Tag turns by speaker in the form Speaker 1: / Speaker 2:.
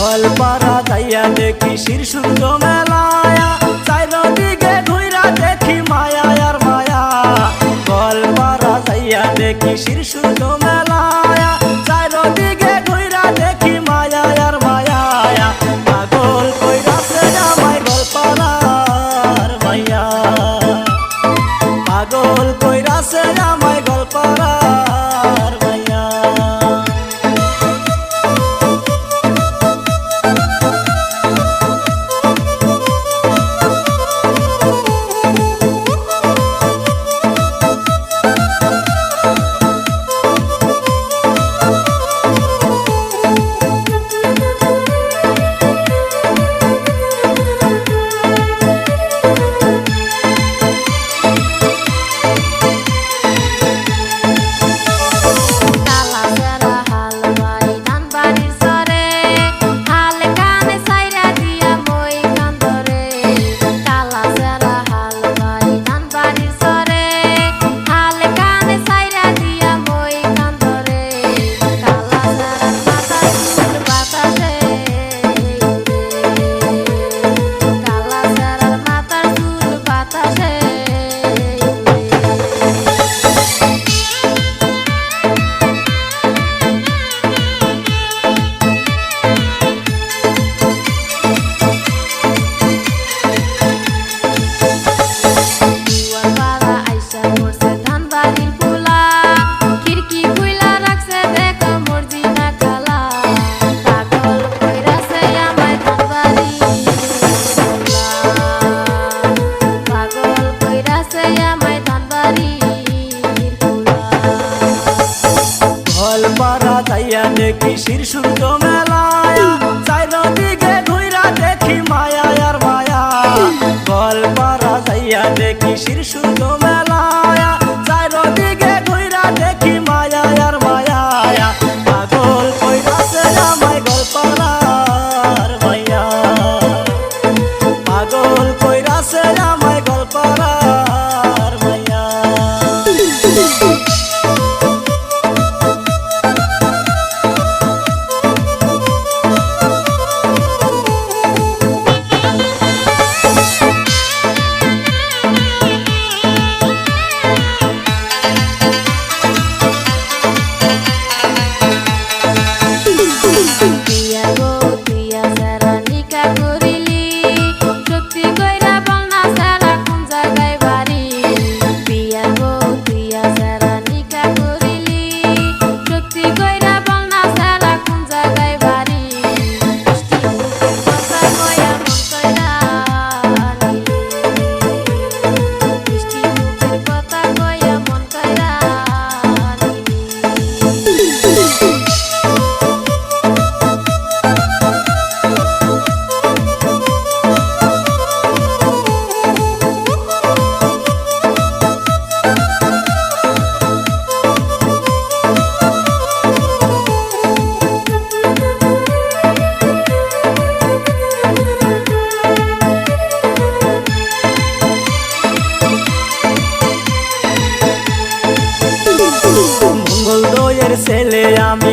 Speaker 1: হল পাড়া যাইয়া দেখি শীর্ষুন্দ মেলায়া। চারদিকে ঘুরা দেখি মায়া আর মায়া।
Speaker 2: হল পাড়া যাইয়া দেখি
Speaker 1: শীর্ষুন্দ যাইয়া দেখি শির সূর্য মেলায়া? চাইরদিকে ঘুরা দেখি মায়া আর মায়া। গল্পারা যাইয়া দেখি শির সূর্য la পেলে আমি